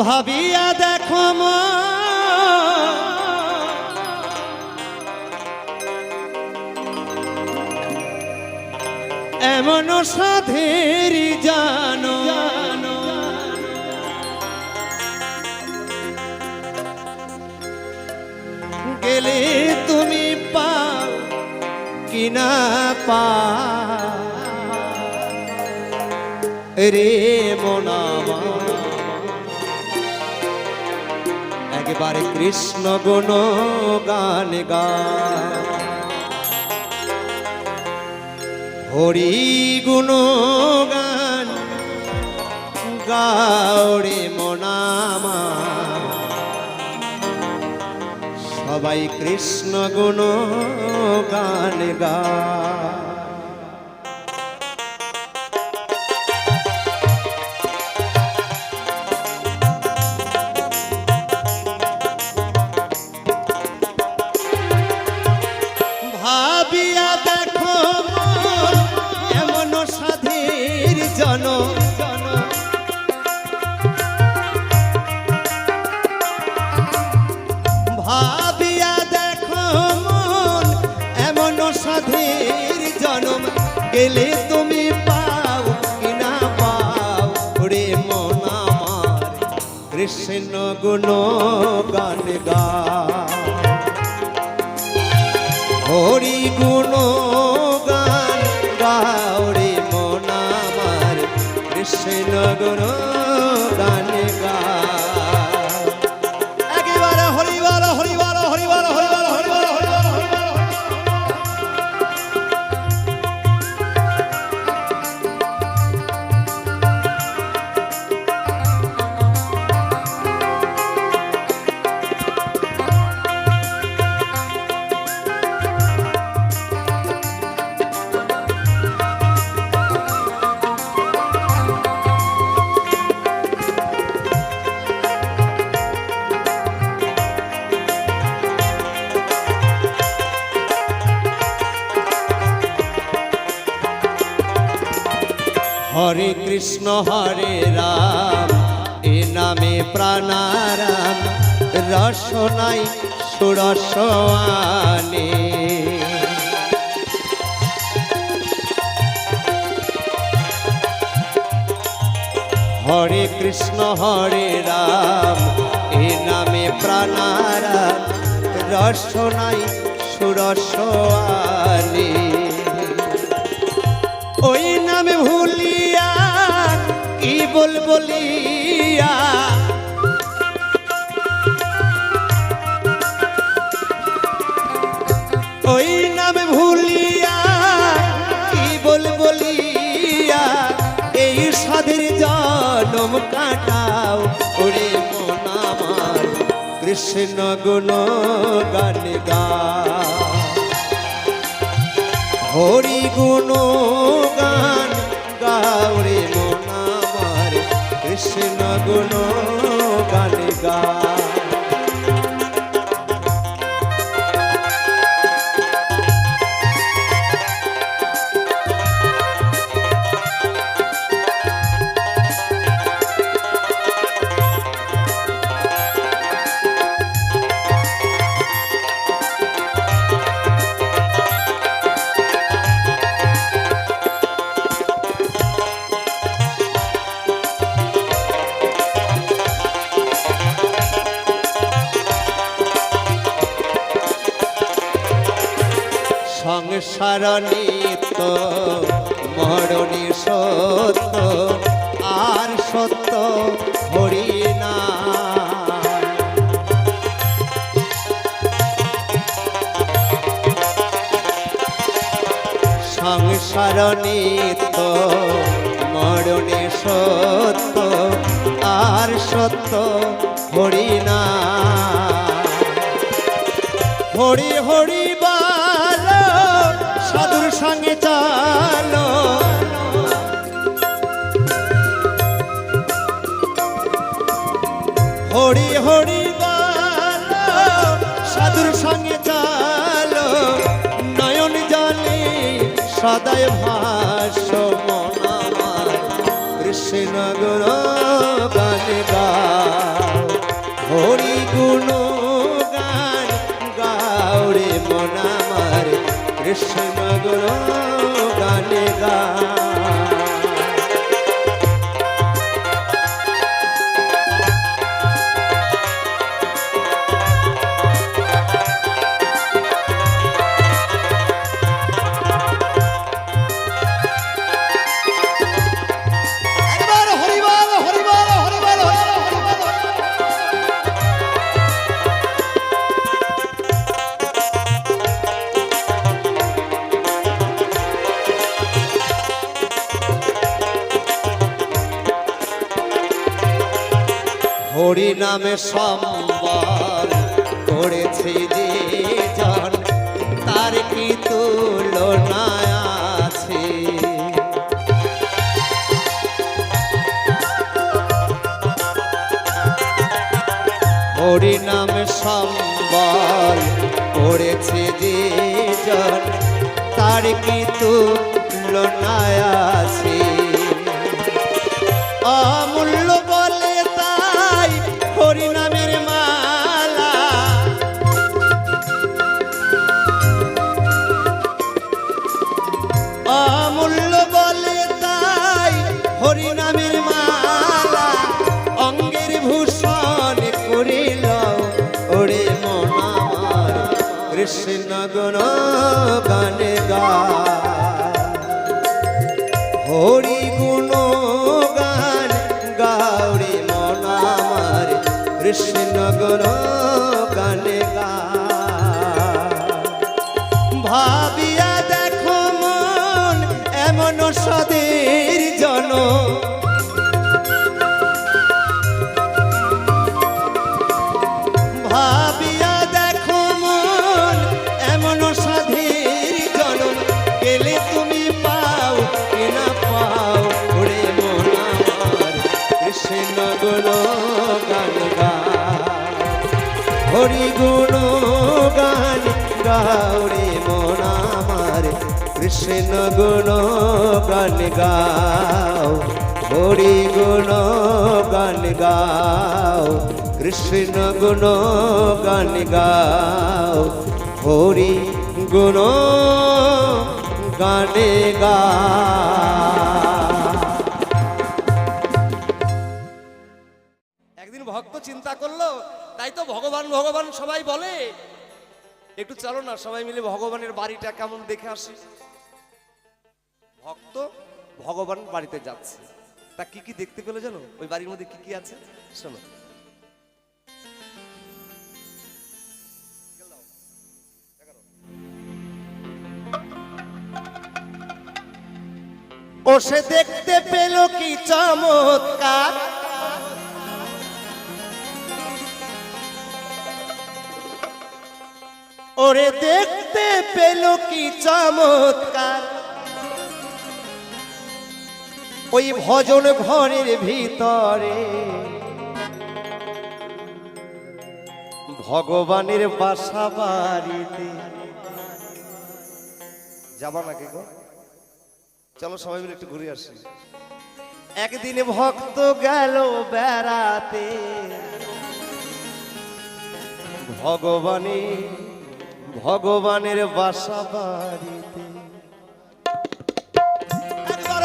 ভাবিয়া দেখো মা। এমন সাধের জানো। গেলে তুমি পাও কিনা পা রে মনামা একবারে কৃষ্ণ গুণ গান গা। হরি গুণ গান গাওরে মনামা। সবাই কৃষ্ণ গুণ গান গা। সাধীর জনম গেলে তুমি পাও কিনা পাও? রে মন আমার কৃষ্ণ গুণ গান গা হরি গুণ গান গাওরে মন আমার কৃষ্ণ গুণ গান গা হরে কৃষ্ণ, হরে রাম। এ নামে প্রাণারাম, রসনাই সুরসওয়ানে। হরে কৃষ্ণ, হরে রাম, এ নামে প্রাণারাম, রসনাই সুরসওয়ানে। ওই নামে বল বলিয়া। ওই নামে ভুলিয়া কি বল বলিয়া, এই সাধের জনম কাটাও ওরে মন আমার। কৃষ্ণ গুণ গান গা হরি গুণ গান গাওরে কৃষ্ণ গুণ গান। সংসার নিত্য মরণী সত্য, আর সত্য হরিণা সংসার নিত্য মরণে সত্য, আর সত্য হরি হরি বাল সাধুর সঙ্গে চালো। হরি হরি সাধুর সঙ্গে চালো। নয়ন জলে সদায় ভাস মন কৃষ্ণ গুণ গান গা কৃষ্ণ গুণ গানে গা নামে সম্বল করেছে যে জন, তার কি তুলনা আছে? হরি নামে সম্বল করেছে যে জন, তার কি তুলনা আছে? হরিনামের মালা, অঙ্গের ভূষণ করিল। ওরে মন কৃষ্ণ গুণ গানে গা। হরি গুণ গান গাউরে মন কৃষ্ণ গুণ গানে গুণ গান গাও, হরি গুণ গান গাও, কৃষ্ণ গুণ গান গাও, হরি গুণ গানে একদিন ভক্ত চিন্তা করল, তাই তো ভগবান ভগবান সবাই বলে। একটু চলো না, সবাই মিলে ভগবানের বাড়িটা কেমন দেখে আসি। ভক্ত ভগবান বাড়িতে যাচ্ছে। তা কি কি দেখতে পেল জানো? ওই বাড়ির মধ্যে কি কি আছে? শোনো। ও সে দেখতে পেল কি চমৎকার। ওরে দেখতে পেল কি চমৎকার। ওই ভজন ঘরের ভিতরে। ভগবানের বাসা বাড়িতে। যাবা নাকি গো? চলো সবাই মিলে একটু ঘুরে আসি। একদিন ভক্ত গেল বেড়াতে। ভগবানের ভগবানের বাসা বাড়িতে।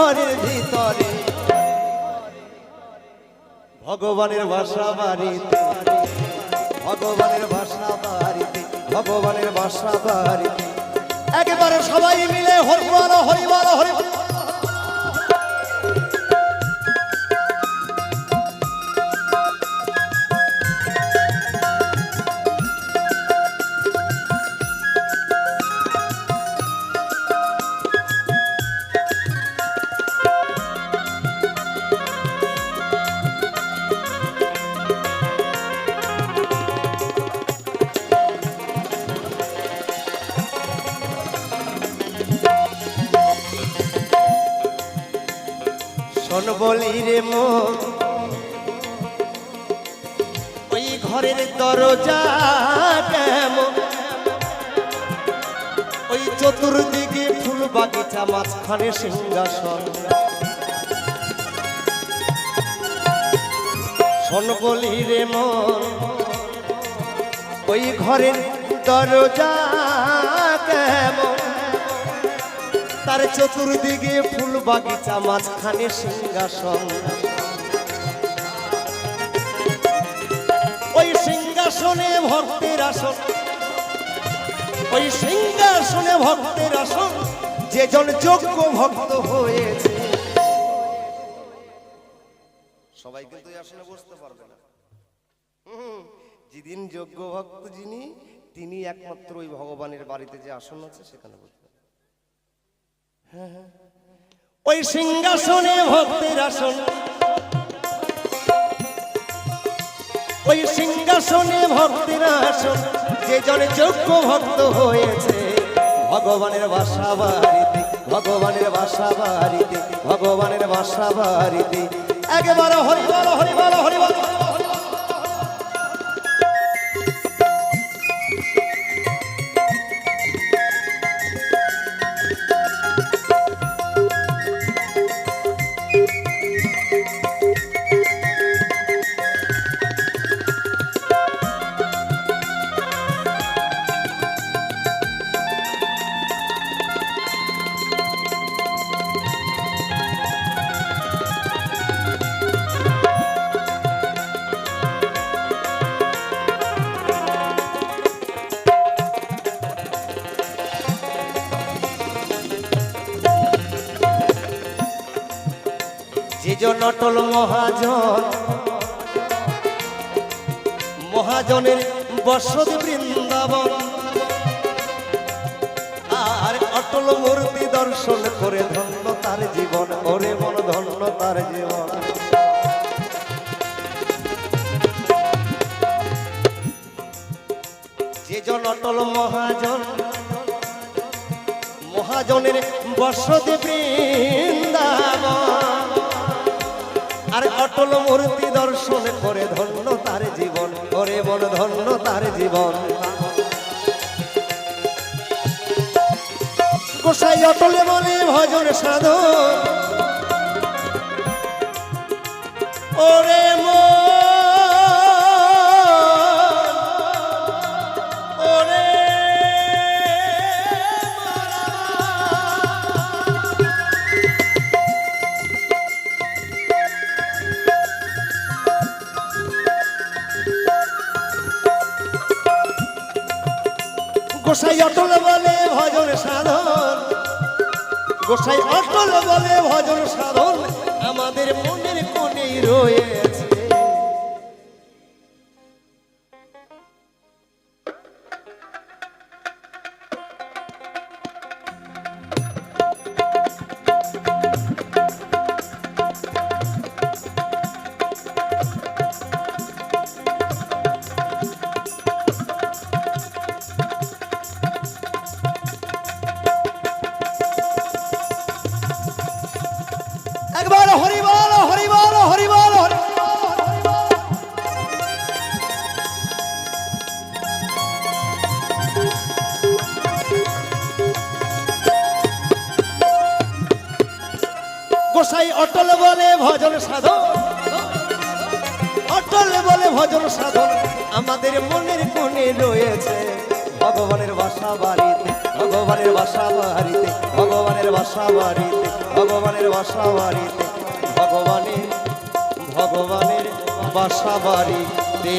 ঘরের ভিতরে। ভগবানের বাসা বাড়িতে। ভগবানের বাসা বাড়িতে। ভগবানের বাসা বাড়িতে। একেবারে সবাই মিলে হরিবল হরিবল হরিবল। বলি ওই ঘরের দরজা কেমন ওই চতুর্দিকে ফুল বাগিচা, মাঝখানে সিংহাসন। শোন বলি রে মন ওই ঘরের দরজা কেমন তার চতুর্দিকে ফুল বাগিচা, মাঝখানে সিংহাসন। ওই সিংহাসনে ভক্তের আসন। ওই সিংহাসনে ভক্তের আসন, যেজন যোগ্য ভক্ত হয়েছে। সবাই কিন্তু আসনে বসতে পারবে না। যেদিন যোগ্য ভক্ত যিনি তিনি একমাত্র ওই ভগবানের বাড়িতে যে আসন আছে, সেখানে হ্যাঁ। ওই সিংহাসনে ভক্তের আসন। ওই সিংহাসনে ভক্তের আসন। যে জনে যোগ্য ভক্ত হয়েছে, ভগবানের বাসা বাড়িতে, ভগবানের বাসা বাড়িতে, ভগবানের বাসা বাড়িতে। একেবারে হরিবল হরিবল হরিবল। অটল মহাজন। মহাজনের বসতি বৃন্দাবন। আর অটল মূর্তি দর্শন করে ধন্য তার জীবন, ওরে মন ধন্য তার জীবন। যে জন অটল মহাজন, মহাজনের বসতি বৃন্দাবন। আর অটল মূর্তি দর্শন করে ধন্য তার জীবন করে বল ধন্য তার জীবন। গোসাই অটলে বলে, ভজন সাধন গোসাই অটল বলে ভজন সাধন। গোসাই অটল বলে ভজন সাধন। আমাদের মনের কোণেই রয়েছে গোসাই অটল বলে ভজন সাধন। অটল বলে ভজন সাধন। আমাদের মনের কোণে রয়েছে ভগবানের বাসা বাড়িতে, ভগবানের বাসা বাড়িতে, ভগবানের বাসা বাড়িতে, ভগবানের বাসা বাড়িতে, ভগবানের ভগবানের বাসা বাড়িতে।